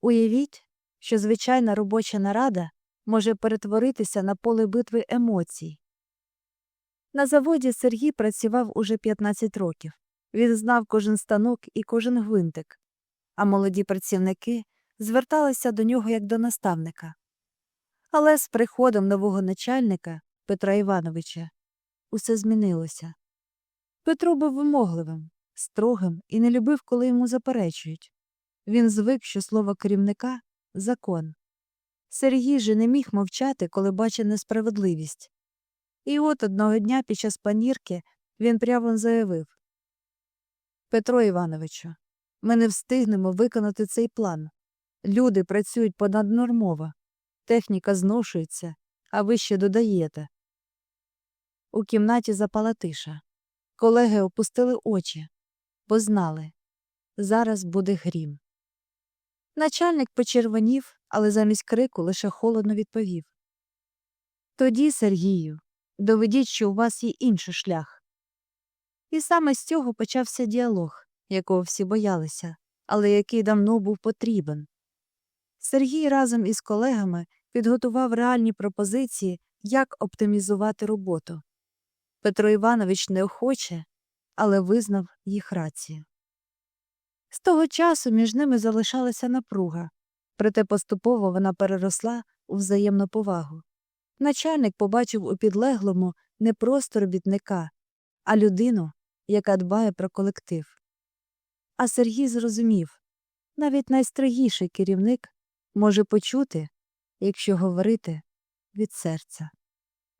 Уявіть, що звичайна робоча нарада може перетворитися на поле битви емоцій. На заводі Сергій працював уже 15 років. Він знав кожен станок і кожен гвинтик, а молоді працівники зверталися до нього як до наставника. Але з приходом нового начальника Петра Івановича усе змінилося. Петро був вимогливим, строгим і не любив, коли йому заперечують. Він звик, що слово керівника закон. Сергій же не міг мовчати, коли бачив несправедливість. І от одного дня під час панірки він прямо заявив Петро Івановичу, ми не встигнемо виконати цей план. Люди працюють понаднормово, техніка зношується, а ви ще додаєте. У кімнаті запала тиша. Колеги опустили очі, бо знали зараз буде грім. Начальник почервонів, але замість крику лише холодно відповів Тоді, Сергію, доведіть, що у вас є інший шлях. І саме з цього почався діалог, якого всі боялися, але який давно був потрібен. Сергій разом із колегами підготував реальні пропозиції, як оптимізувати роботу. Петро Іванович неохоче, але визнав їх рацію. З того часу між ними залишалася напруга, проте поступово вона переросла у взаємну повагу. Начальник побачив у підлеглому не просто робітника, а людину, яка дбає про колектив. А Сергій зрозумів навіть найстрогіший керівник може почути, якщо говорити від серця.